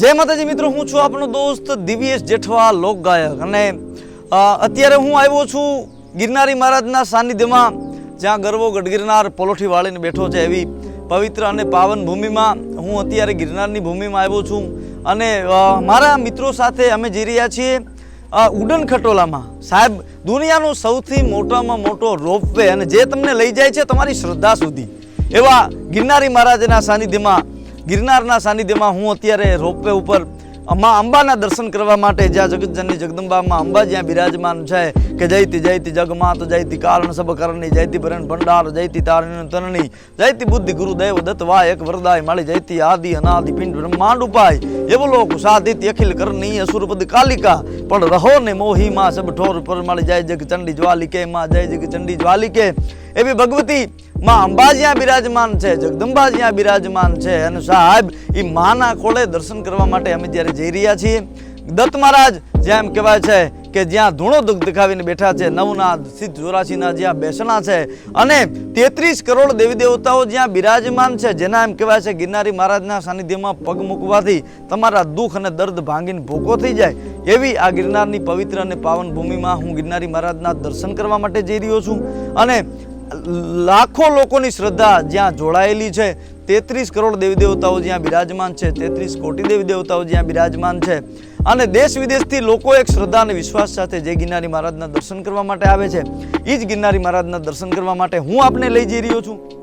જય માતાજી મિત્રો, હું છું આપણો દોસ્ત દિવ્યેશ જેઠવા લોક ગાયક અને અત્યારે હું આવ્યો છું ગિરનારી મહારાજના સાનિધ્યમાં, જ્યાં ગરવો ગઢગિરનાર પોલોઠી વાળીને બેઠો છે એવી પવિત્ર અને પાવન ભૂમિમાં. હું અત્યારે ગિરનારની ભૂમિમાં આવ્યો છું. અને મારા મિત્રો સાથે અમે જઈ રહ્યા છીએ ઉડન ખટોલામાં. સાહેબ, દુનિયાનો સૌથી મોટામાં મોટો રોપવે, અને જે તમને લઈ જાય છે તમારી શ્રદ્ધા સુધી. એવા ગિરનારી મહારાજના સાનિધ્યમાં ગિરનારના સાનિધ્યમાં હું અત્યારે રોપવે ઉપર મા અંબાના દર્શન કરવા માટે જ્યાં જગતજનની જગદંબામાં અંબા જ્યાં બિરાજમાન છે કે જયતી જયતી જગમાત, જયતી કારણ સબ કરણી, જયતી ભરણ ભંડાર, જયતી તારણી તરણી, જયતી બુદ્ધિ ગુરુદેવ દત્ત વાય એક વરદાય માળી, જયતી આદિ અનાદિ પિંડ બ્રહ્માંડ ઉપાય, એવો લોક સાધિત અખિલ કરણી અસુરપદ કાલિકા, પણ રહો ને મોહી માં સબ ઠોર પર માળી, જય જગ ચંડી જ્વાલિકે, માં જય જગ ચંડી જ્વાલિકે, એવી ભગવતી માં અંબા જ્યાં બિરાજમાન છે જગદંબા જ્યાં બિરાજમાન છે. અને સાહેબ એ માના ખોળે દર્શન કરવા માટે અમે જ્યારે જઈ રહ્યા છીએ, દત્ત મહારાજ જ્યાં એમ કહેવાય છે કે જ્યાં ધૂણો દુઃખ દેખાવીને બેઠા છે, નવનાથ, સિદ્ધ ચોરાસીના જ્યાં બેસણા છે, અને તેત્રીસ કરોડ દેવી દેવતાઓ જ્યાં બિરાજમાન છે, જેના એમ કહેવાય છે ગિરનારી મહારાજના સાનિધ્યમાં પગ મૂકવાથી તમારા દુઃખ અને દર્દ ભાંગીને ભૂકો થઈ જાય. એવી આ ગિરનારની પવિત્ર અને પાવન ભૂમિમાં હું ગિરનારી મહારાજના દર્શન કરવા માટે જઈ રહ્યો છું. અને લાખો લોકોની શ્રદ્ધા જ્યાં જોડાયેલી છે. તેત્રીસ કરોડ દેવી દેવતાઓ જ્યાં બિરાજમાન છે. તેત્રીસ કોટી દેવી દેવતાઓ જ્યાં બિરાજમાન છે. અને દેશ વિદેશથી લોકો એક શ્રદ્ધા અને વિશ્વાસ સાથે જે ગિરનારી મહારાજના દર્શન કરવા માટે આવે છે. એ જ ગિરનારી મહારાજના દર્શન કરવા માટે હું આપને લઈ જઈ રહ્યો છું.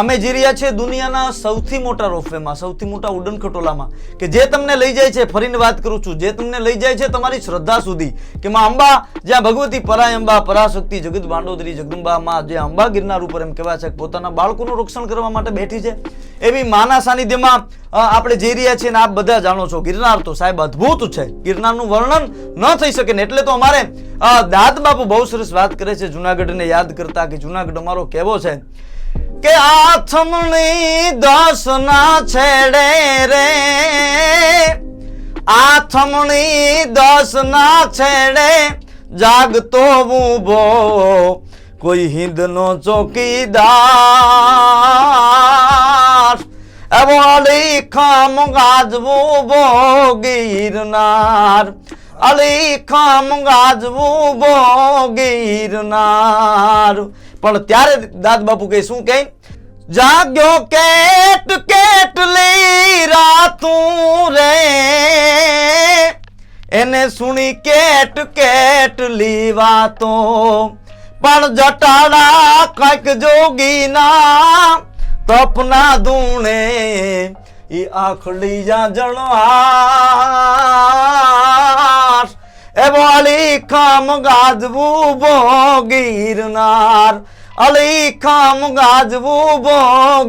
અમે જઈ રહ્યા છીએ દુનિયાના સૌથી મોટા રોપવેમાં, સૌથી મોટા ઉડન ખટોલામાં, કે જે તમને લઈ જાય છે, ફરીને વાત કરું છું, જે તમને લઈ જાય છે તમારી શ્રદ્ધા સુધી, કે માં અંબા, જ્યાં ભગવતી પરાય અંબા, પરાશક્તિ, જગત બાંડોદરી જગદંબા જે અંબા ગિરનાર ઉપર એમ કહેવાય છે પોતાના બાળકોનું રક્ષણ કરવા માટે બેઠી છે. એવી માના સાનિધ્યમાં આપણે જઈ રહ્યા છીએ ને આપ બધા જાણો છો, ગિરનાર તો સાહેબ અદ્ભુત છે. ગિરનારનું વર્ણન ન થઈ શકે ને એટલે તો અમારે દાદ બાપુ બહુ સરસ વાત કરે છે, જુનાગઢને યાદ કરતા કે જુનાગઢ અમારો કેવો છે. કે આથમણી દસના છેડે રે. આથમણી દસના છેડે જાગતો ઊભો કોઈ હિંદનો ચોકીદાર. અલી ખામ ગાજવો બો ગીરનાર અલી ખામ ગાજવો બો ગીરનાર પણ ત્યારે દાદ બાપુ કે શું કહે? જાગ્યો કેટ કેટલી રાતું રે. એને સુણી કેટ કેટલી વાતો પણ જટાડા કંઈક જોગીના તપના ધૂણે ઈ આખડી જા જણવાર એ અલી ખામ ગાજવું ભોગીરનાર. ગીરનાર અલી ખામ ગાજવું બો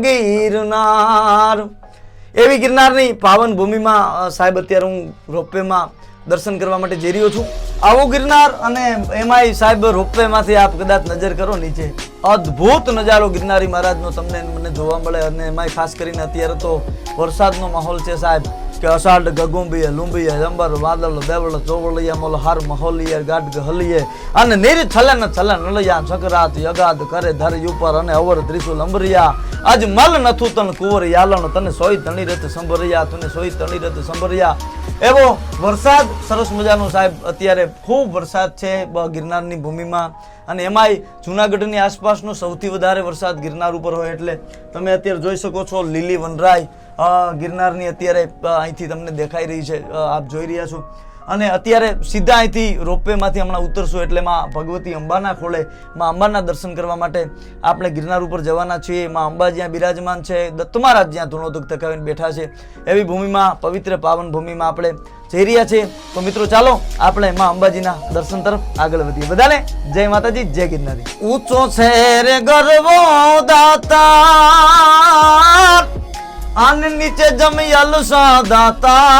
ગિરનાર. એવી ગિરનારની પાવન ભૂમિમાં સાહેબ, અત્યારે હું રોપવેમાં દર્શન કરવા માટે જઈ રહ્યો છું. આવું ગિરનાર અને એમાંય સાહેબ, રોપવેમાંથી આપ કદાચ નજર કરો નીચે. અદ્ભુત નજારો ગિરનારી મહારાજનો તમને મને જોવા મળે અને એમાંય ખાસ કરીને અત્યારે તો વરસાદનો માહોલ છે સાહેબ. કે અષાઢ ગગુંબીએ લુંબીએ જંબર વાદળ દેવળ ચોવળીએ મોલ હાર મહોલીએ ગાઢ ગહલીએ અને નીર ન છલે નળિયા સંકરાત યગાદ કરે ધરી ઉપર અને અવર ત્રિશુલ અંબરિયા. આજ મલ નથું તન કુંવર યાલણ, તને સોય તણી રત સંભરિયા, તને સોય તણી રત સંભરિયા. એવો વરસાદ, સરસ મજાનો સાહેબ, અત્યારે ખૂબ વરસાદ છે ગિરનારની ભૂમિમાં. અને એમાંય જુનાગઢની આસપાસનો સૌથી વધારે વરસાદ ગિરનાર ઉપર હોય એટલે તમે અત્યારે જોઈ શકો છો લીલી વનરાય ગિરનારની અત્યારે અહીંથી તમને દેખાઈ રહી છે આપ જોઈ રહ્યા છો. અને અત્યારે સીધા અહીંથી રોપવેમાંથી હમણાં ઉતરશું એટલે માં ભગવતી અંબાના ખોળે માં અંબાના દર્શન કરવા માટે આપણે ગિરનાર ઉપર જવાના છીએ. માં અંબા જ્યાં બિરાજમાન છે, દત્ત મહારાજ જ્યાં ધૂણોદક તકાવીને બેઠા છે. એવી ભૂમિમાં, પવિત્ર પાવન ભૂમિમાં આપણે જઈ રહ્યા છીએ. તો મિત્રો, ચાલો આપણે માં અંબાજીના દર્શન તરફ આગળ વધીએ. બધાને જય માતાજી, જય ગિરનારી. ઊંચો છે રે ગરવો દાતા આન નીચે જમિયલ દાતા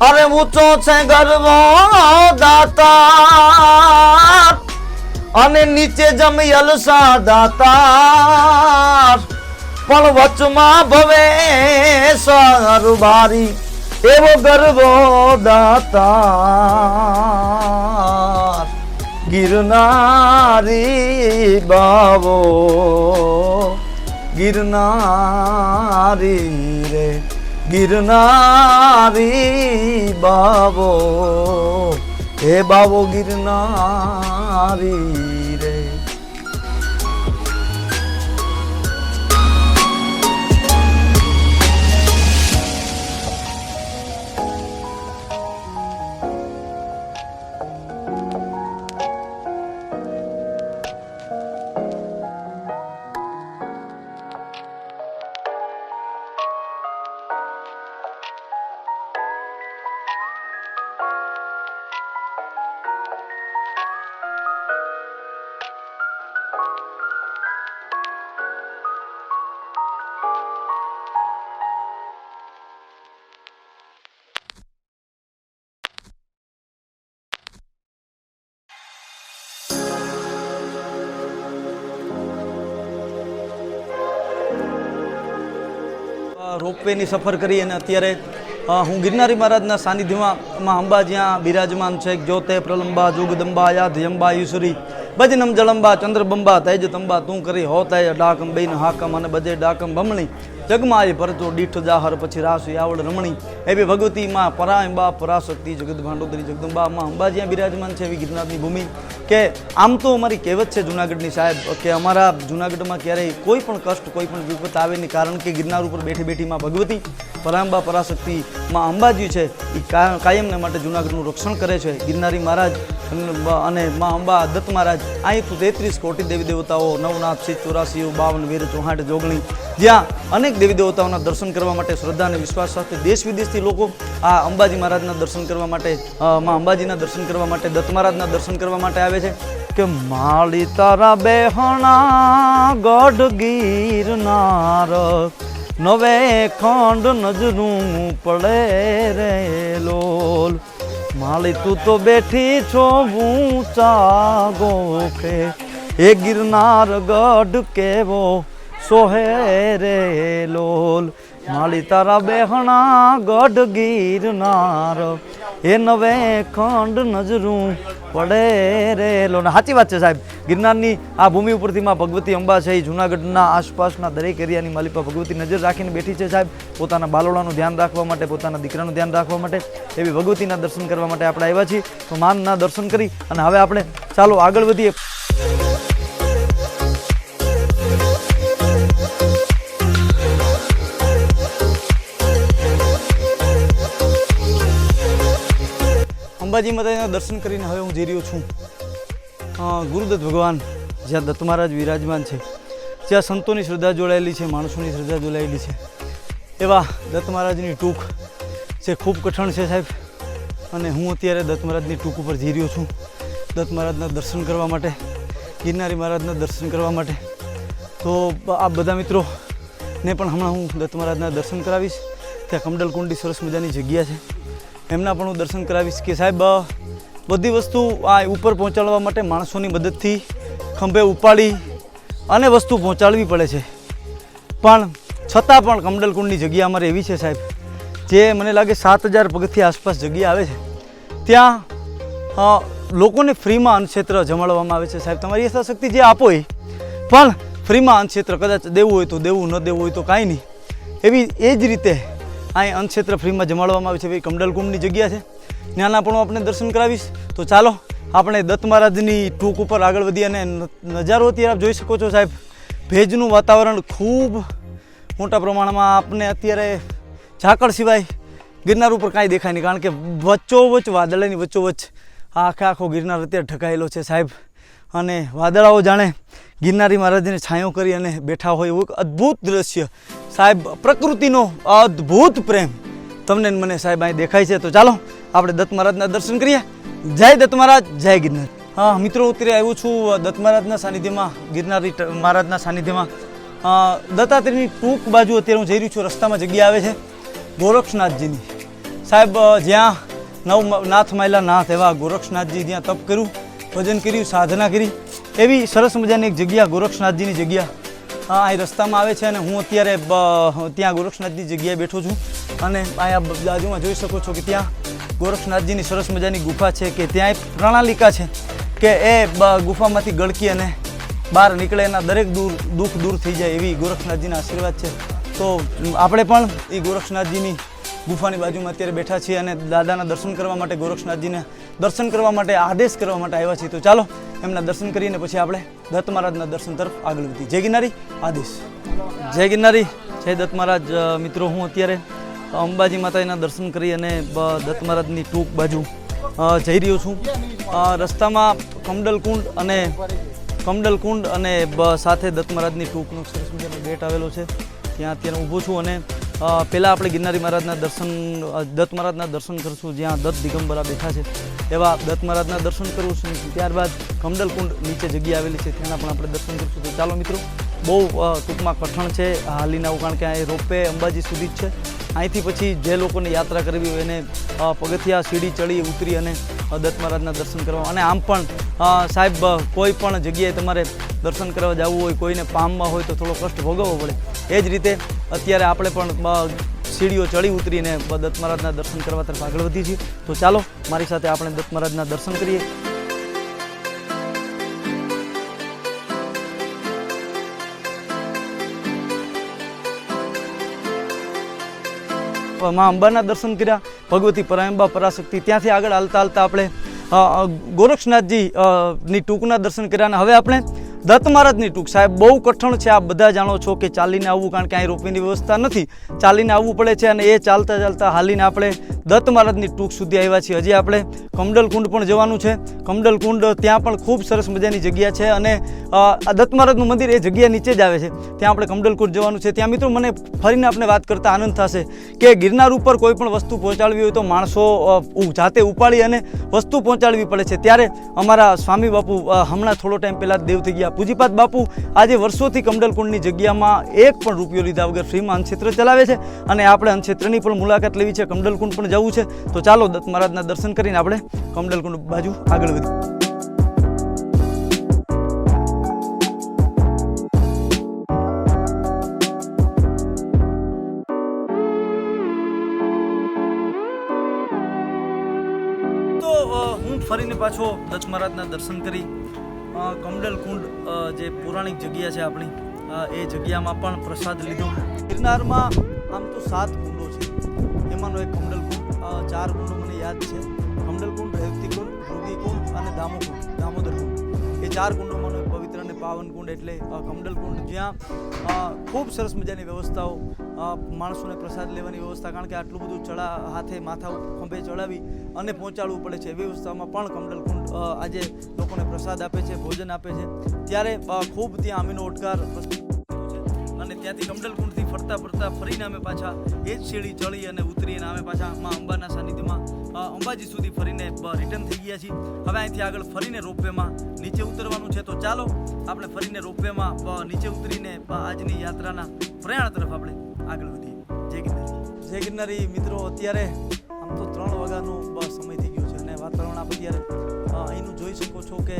અરે ઊંચો છે ગરવો દાતા અને નીચે જમિયલ દાતા પણ વચમાં ભવે સરબારી એવો ગરવો દાતા ગિરનારી બાવો ગિરનારી રે ગિરનારી બાવો હે બાવો ગિરનારી રોપવેની સફર કરી અને અત્યારે હું ગિરનારી મહારાજના સાનિધ્યમાં, માં અંબા જ્યાં બિરાજમાન છે, જ્યોતે, પ્રલંબા, જુગદંબા યાધયંબા યુસુરી ભજનમ જળંબા, ચંદ્રબંબા, તૈજ તંબા, તું કરી હો તેજ ડાકમ બેન, હાકમ અને બજે ડાકમ બમણી. જગમાય ભરતો દીઠ જાહર, પછી રાસુ આવડ રમણી. એવી ભગવતી માં પરાયંબા પરાશક્તિ જગત ભાંડોદરી જગદંબા, માં અંબાજી જ્યાં બિરાજમાન છે એવી ગિરનારની ભૂમિ. કે આમ તો અમારી કહેવત છે જુનાગઢની સાહેબ, કે અમારા જુનાગઢમાં ક્યારેય કોઈ પણ કષ્ટ, કોઈ પણ વિપત આવે નહીં, કારણ કે ગિરનાર ઉપર બેઠી બેઠી માં ભગવતી પરાંબા પરાશક્તિ માં અંબાજી છે. એ કાયમને માટે જુનાગઢનું રક્ષણ કરે છે. ગિરનારી મહારાજ અને માં અંબા દત્ત મહારાજ અહીં તેત્રીસ કોટી દેવી દેવતાઓ, નવનાથ શીત ચોરાસીઓ બાવન, વીર ચોહાટ જોગણી. જ્યાં અનેક દેવી દેવતાઓના દર્શન કરવા માટે શ્રદ્ધા અને વિશ્વાસ સાથે દેશ વિદેશથી લોકો આ અંબાજી મહારાજના દર્શન કરવા માટે માં અંબાજીના દર્શન કરવા માટે, દત્ત મહારાજના દર્શન કરવા માટે આવે છે. કે માળી તારા બેહણા ગઢ ગીરનાર નવે ખંડ નજરું પડે રે લોલ. માળી તું તો બેઠી છો ઊંચા ગોખે એ ગિરનાર ગઢ કેવો સોહે રે લોલ માળી તારા બેહણા ગઢ ગિરનાર એ નવે ખંડ નજરું પડે રે સાચી વાત છે સાહેબ. ગિરનારની આ ભૂમિ ઉપરથી માં ભગવતી અંબા છે એ જુનાગઢના આસપાસના દરેક એરિયાની માલિકા ભગવતી નજર રાખીને બેઠી છે સાહેબ. પોતાના બાલોડાનું ધ્યાન રાખવા માટે, પોતાના દીકરાનું ધ્યાન રાખવા માટે, એવી ભગવતીના દર્શન કરવા માટે આપણે આવ્યા છીએ. તો માનના દર્શન કરી અને હવે આપણે ચાલો આગળ વધીએ. અંબાજી માતાજીના દર્શન કરીને હવે હું જઈ રહ્યો છું. ગુરુદત્ત ભગવાન, જ્યાં દત્ત મહારાજ વિરાજમાન છે. જ્યાં સંતોની શ્રદ્ધા જોડાયેલી છે, માણસોની શ્રદ્ધા જોડાયેલી છે. એવા દત્ત મહારાજની ટૂંક જે ખૂબ કઠણ છે સાહેબ. અને હું અત્યારે દત્ત મહારાજની ટૂંક ઉપર જઈ રહ્યો છું. દત્ત મહારાજના દર્શન કરવા માટે, ગિરનારી મહારાજના દર્શન કરવા માટે. તો આ બધા મિત્રોને પણ હમણાં હું દત્ત મહારાજના દર્શન કરાવીશ. ત્યાં કમડલ કુંડી સરસ મજાની જગ્યા છે. એમના પણ હું દર્શન કરાવીશ કે સાહેબ બધી વસ્તુ આ ઉપર પહોંચાડવા માટે માણસોની મદદથી ખંભે ઉપાડી અને વસ્તુ પહોંચાડવી પડે છે. પણ છતાં પણ કમડલકુંડની જગ્યા અમારે એવી છે સાહેબ, જે મને લાગે સાત હજાર પગથી આસપાસ જગ્યા આવે છે. ત્યાં લોકોને ફ્રીમાં અન્નક્ષેત્ર જમાડવામાં આવે છે સાહેબ. તમારી યથાશક્તિ જે આપો એ. પણ ફ્રીમાં અન્નક્ષેત્ર કદાચ દેવું હોય તો દેવું, ન દેવું હોય તો કાંઈ નહીં. એવી એ જ રીતે અહીં અંધક્ષેત્ર ફ્રીમાં જમાડવામાં આવે છે એવી કમડલકુંડની જગ્યા છે. ત્યાંના પણ હું આપણે દર્શન કરાવીશ. તો ચાલો, આપણે દત્ત મહારાજની ટૂંક ઉપર આગળ વધી અને નજારો અત્યારે આપ જોઈ શકો છો સાહેબ. ભેજનું વાતાવરણ ખૂબ મોટા પ્રમાણમાં આપને અત્યારે ઝાકળ સિવાય ગિરનાર ઉપર કાંઈ દેખાય નહીં. કારણ કે વચ્ચોવચ્ચ વાદળાની વચ્ચોવચ્ચ આખે આખો ગિરનાર અત્યારે ઠકાયેલો છે સાહેબ. અને વાદળાઓ જાણે ગિરનારી મહારાજને છાંયો કરી અને બેઠા હોય એવું એક અદ્ભુત દ્રશ્ય. સાહેબ, પ્રકૃતિનો અદ્ભુત પ્રેમ. તમને મને સાહેબ અહીં દેખાય છે. તો ચાલો, આપણે દત્ત મહારાજના દર્શન કરીએ. જય દત્ત મહારાજ, જય ગિરનાર. હા, મિત્રો અત્યારે આવ્યો છું દત્ત મહારાજના સાનિધ્યમાં, ગિરનારી મહારાજના સાનિધ્યમાં. દત્તાત્રેયની ટૂંક બાજુ અત્યારે હું જઈ રહ્યું છું. રસ્તામાં જગ્યા આવે છે. ગોરક્ષનાથજીની. સાહેબ જ્યાં નવ નાથ માયલા નાથ એવા ગોરક્ષનાથજી જ્યાં તપ કર્યું, ભજન કર્યું, સાધના કરી એવી સરસ મજાની એક જગ્યા, ગોરક્ષનાથજીની જગ્યા. અહીં રસ્તામાં આવે છે અને હું અત્યારે ત્યાં ગોરક્ષનાથની જગ્યાએ બેઠો છું. અને અહીંયા બાજુમાં જોઈ શકો છો કે ત્યાં ગોરક્ષનાથજીની સરસ મજાની ગુફા છે કે ત્યાં એક પ્રણાલિકા છે કે એ ગુફામાંથી ગળકી અને બહાર નીકળે એના દરેક દૂર, દુઃખ દૂર થઈ જાય એવી ગોરક્ષનાથજીના આશીર્વાદ છે. તો આપણે પણ એ ગોરક્ષનાથજીની ગુફાની બાજુમાં અત્યારે બેઠા છીએ અને દાદાના દર્શન કરવા માટે, ગોરક્ષનાથજીને દર્શન કરવા માટે, આદેશ કરવા માટે આવ્યા છીએ. તો ચાલો એમના દર્શન કરીને પછી આપણે દત્ત મહારાજના દર્શન તરફ આગળ વધી જય ગિરનારી, આદેશ. જય ગિરનારી, જય દત્ત મહારાજ. મિત્રો, હું અત્યારે અંબાજી માતાજીના દર્શન કરી અને દત્ત મહારાજની ટૂંક બાજુ જઈ રહ્યો છું. રસ્તામાં કમડલકુંડ અને કમડલકુંડ અને સાથે દત્ત મહારાજની ટૂંકનો સરસ મજાનો ગેટ આવેલો છે. ત્યાં અત્યારે ઊભો છું અને પહેલાં આપણે ગિરનારી મહારાજના દર્શન દત્ત મહારાજના દર્શન કરશું, જ્યાં દત્ત દિગંબરા બેઠા છે. એવા દત્ત મહારાજના દર્શન કરવું છું ત્યારબાદ કમડલકુંડ નીચે જગ્યા આવેલી છે, ત્યાંના પણ આપણે દર્શન કરશું. તો ચાલો મિત્રો, બહુ ટૂંકમાં કઠણ છે હાલીના કારણ કે અહીં રોપવે અંબાજી સુધી જ છે. અહીંથી પછી જે લોકોને યાત્રા કરવી હોય એને પગથિયા, સીડી, ચડી ઉતરી અને દત્ત મહારાજના દર્શન કરવા. અને આમ પણ સાહેબ કોઈ પણ જગ્યાએ તમારે દર્શન કરવા જવું હોય, કોઈને પામમાં હોય તો થોડો કષ્ટ ભોગવવો પડે. એ જ રીતે અત્યારે આપણે પણ સીડીઓ ચડી ઉતરીને બ- દત્ત મહારાજના દર્શન કરવા તરફ આગળ વધીએ છીએ. તો ચાલો, મારી સાથે આપણે દત્ત મહારાજના દર્શન કરીએ. મા અંબાના દર્શન કર્યા. ભગવતી પરાયંબા પરાશક્તિ. ત્યાંથી આગળ હાલતા હાલતા આપણે ગોરક્ષનાથજી ની ટૂંકના દર્શન કર્યા અને હવે આપણે દત્ત મહારાજની ટૂંક. સાહેબ, બહુ કઠણ છે. આ બધા જાણો છો કે ચાલીને આવવું કારણ કે અહીં રોપવેની વ્યવસ્થા નથી. ચાલીને આવવું પડે છે અને એ ચાલતા ચાલતા હાલીને આપણે દત્ત મહારાજની ટૂંક સુધી આવ્યા છીએ. હજી આપણે કમડલકુંડ પણ જવાનું છે. કમડલકુંડ ત્યાં પણ ખૂબ સરસ મજાની જગ્યા છે અને આ દત્ત મહારાજનું મંદિર એ જગ્યા નીચે જ આવે છે. ત્યાં આપણે કમડલકુંડ જવાનું છે. ત્યાં મિત્રો મને ફરીને આપણે વાત કરતા આનંદ થશે કે ગિરનાર ઉપર કોઈ પણ વસ્તુ પહોંચાડવી હોય તો માણસો જાતે ઉપાડી અને વસ્તુ પહોંચાડવી પડે છે. ત્યારે અમારા સ્વામી બાપુ હમણાં થોડો ટાઈમ પહેલાં દેવ થઈ ગયા પૂજીપાત બાપુ આજે વર્ષોથી કમડલકુંડની જગ્યામાં એક પણ રૂપિયો લીધા વગર ફ્રીમાં અન્નક્ષેત્ર ચલાવે છે અને આપણે અન્નક્ષેત્રની પણ મુલાકાત લેવી છે. કમડલકુંડ પણ જવું છે. તો ચાલો દત્ત મહારાજના દર્શન કરીને આપણે કમડલકુંડ બાજુ આગળ વધીએ. હું ફરીને પાછો દત્ત મહારાજના દર્શન કરી અ, કમડલકુંડ જે પૌરાણિક જગ્યા છે આપણી એ જગ્યામાં પણ પ્રસાદ લીધો. ગિરનારમાં આમ તો સાત કુંડો છે. એમાંનો એક કમડલ કુંડ ચાર કુંડો મને યાદ છે. કમડલકુંડ રેવતીકુંડ કુંડ અને દામોકુંડ દામોદર કુંડ. એ ચાર કુંડોમાંનો એક પવિત્ર અને પાવન કુંડ એટલે કમડલકુંડ જ્યાં ખૂબ સરસ મજાની વ્યવસ્થાઓ માણસોને પ્રસાદ લેવાની વ્યવસ્થા, કારણ કે આટલું બધું ચડા હાથે માથા ખંભે ચડાવી અને પહોંચાડવું પડે છે. એવી વ્યવસ્થામાં પણ કમડલકુંડ આજે લોકોને પ્રસાદ આપે છે, ભોજન આપે છે. ત્યારે ખૂબ ત્યાં અમીનો ઓટકાર અને ત્યાંથી કમડલકુંડથી ફરતા ફરતા ફરીને અમે પાછા એ જ સીડી ચડી અને ઉતરીને અમે પાછા માં અંબાના સાનિધ્યમાં અંબાજી સુધી ફરીને રિટર્ન થઈ ગયા છીએ. હવે અહીંથી આગળ ફરીને રોપવેમાં નીચે ઉતરવાનું છે તો ચાલો આપણે ફરીને રોપવેમાં નીચે ઉતરીને આજની યાત્રાના પ્રયાણ તરફ આપણે આગળ વધીએ. જય ગિરનારી. જય ગિરનારી. મિત્રો, અત્યારે આમ તો ત્રણ વાગ્યાનો બ- સમય થઈ ગયો છે અને વાતાવરણ આપ અત્યારે અહીંનું જોઈ શકો છો કે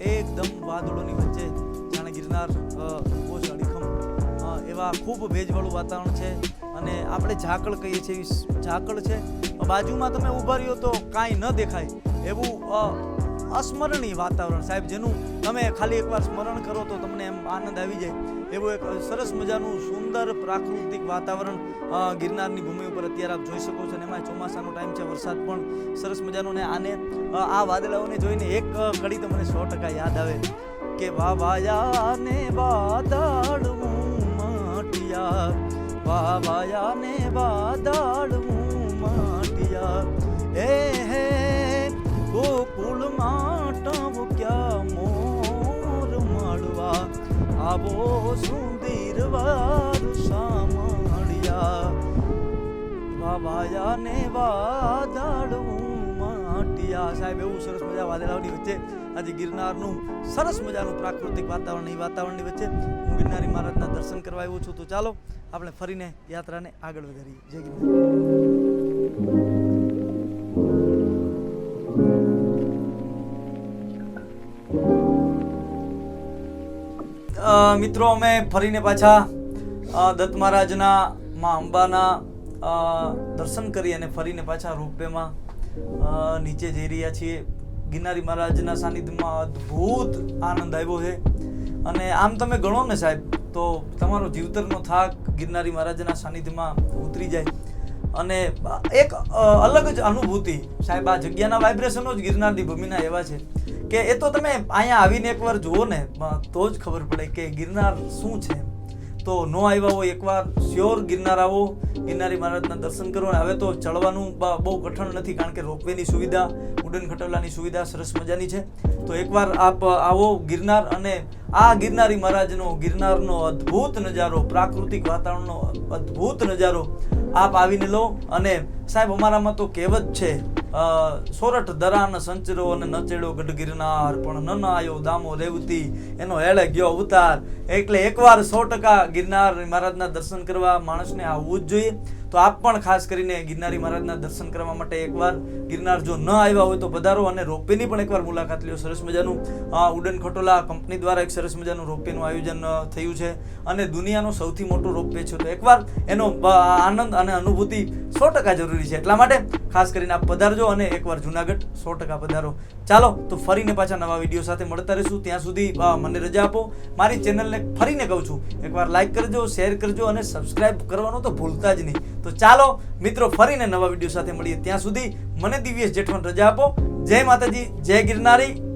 એકદમ વાદળોની વચ્ચે જાણે ગિરનાર બહુ જ અડીખમ એવા ખૂબ ભેજવાળું વાતાવરણ છે અને આપણે ઝાકળ કહીએ છીએ ઝાકળ છે. બાજુમાં તમે ઊભા રહ્યો તો કાંઈ ન દેખાય એવું અસ્મરણીય વાતાવરણ. સાહેબ, જેનું તમે ખાલી એકવાર સ્મરણ કરો તો તમને એમ આનંદ આવી જાય. એવું એક સરસ મજાનું સુંદર પ્રાકૃતિક વાતાવરણ ગિરનારની ભૂમિ ઉપર અત્યારે આપ જોઈ શકો છો અને એમાં ચોમાસાનો ટાઈમ છે, વરસાદ પણ સરસ મજાનો ને આને આ વાદળાઓને જોઈને એક કડી તમને સો ટકા યાદ આવે કે વાવાયા ને વાદળ માટિયા વાવાયા ને વાદળ માટિયા એ આવો સુંદર વાર સામળિયા વાવાયા ને વાદળ માટિયા. સાહેબ એવું સરસ મજા વાદળાઓની વચ્ચે આજે ગિરનારનું સરસ મજાનું પ્રાકૃતિક વાતાવરણ એ વાતાવરણની વચ્ચે હું ગિરનારી મહારાજના દર્શન કરવા આવ્યો છું. તો ચાલો આપણે ફરીને યાત્રાને આગળ વધારીએ. જય ગિરનાર. અ, મિત્રો, અમે ફરીને પાછા દત્ત મહારાજના માં અંબાના દર્શન કરી અને ફરીને પાછા રોપવેમાં નીચે જઈ રહ્યા છીએ. ગિરનારી મહારાજના સાનિધ્યમાં અદ્ભુત આનંદ આવ્યો છે. અને આમ તમે ગણો ને સાહેબ, તો તમારો જીવતરનો થાક ગિરનારી મહારાજના સાનિધ્યમાં ઉતરી જાય. અને એક અલગ જ અનુભૂતિ, સાહેબ, આ જગ્યાના વાઇબ્રેશનો જ ગિરનારની ભૂમિના એવા છે. કે એ તો તમે અહીંયા આવીને એકવાર જુઓ ને તો જ ખબર પડે કે ગિરનાર શું છે. તો નો આવ્યા હોય એકવાર શ્યોર ગિરનાર આવો, ગિરનારી મહારાજના દર્શન કરો. હવે તો ચડવાનું બહુ કઠણ નથી કારણ કે રોપવેની સુવિધા ઉડન ખટોલાની સુવિધા સરસ મજાની છે. તો એકવાર આપ આવો ગિરનાર અને આ ગિરનારી મહારાજનો ગિરનારનો અદ્ભુત નજારો, પ્રાકૃતિક વાતાવરણનો અદ્ભુત નજારો આપ આવીને લો. અને સાહેબ, અમારામાં તો કહેવત છે સોરઠ દરાન સંચરો અને નચેડો ગઢ ગિરનાર, પણ ન આયો દામો રેવતી, એનો હેળે ગયો અવતાર એટલે એકવાર સો ટકા ગિરનાર મહારાજના દર્શન કરવા માણસને આવવું જ જોઈએ. તો આપ પણ ખાસ કરીને ગિરનારી મહારાજના દર્શન કરવા માટે એકવાર ગિરનાર જો ન આવ્યા હોય તો પધારો અને રોપવેની પણ એકવાર મુલાકાત લ્યો. સરસ મજાનું ઉડન ખટોલા કંપની દ્વારા એક સરસ મજાનું રોપવેનું આયોજન થયું છે. અને દુનિયાનો સૌથી મોટો રોપવે છે તો એકવાર એનો આનંદ અને અનુભૂતિ સો ટકા જરૂરી છે. એટલા માટે ખાસ કરીને આપ પધારજો અને એકવાર જુનાગઢ સો ટકા પધારો. ચાલો, તો ફરીને પાછા નવા વીડિયો સાથે મળતા રહીશું. ત્યાં સુધી મને રજા આપો. મારી ચેનલને ફરીને કહું છું, એકવાર લાઈક કરજો, શેર કરજો અને સબસ્ક્રાઇબ કરવાનું તો ભૂલતા જ નહીં. તો ચાલો, મિત્રો, ફરીને નવા વીડિયો સાથે મળીએ. ત્યાં સુધી મને દિવ્યેશ જેઠવાન રજા આપો. જય માતાજી જય ગિરનારી.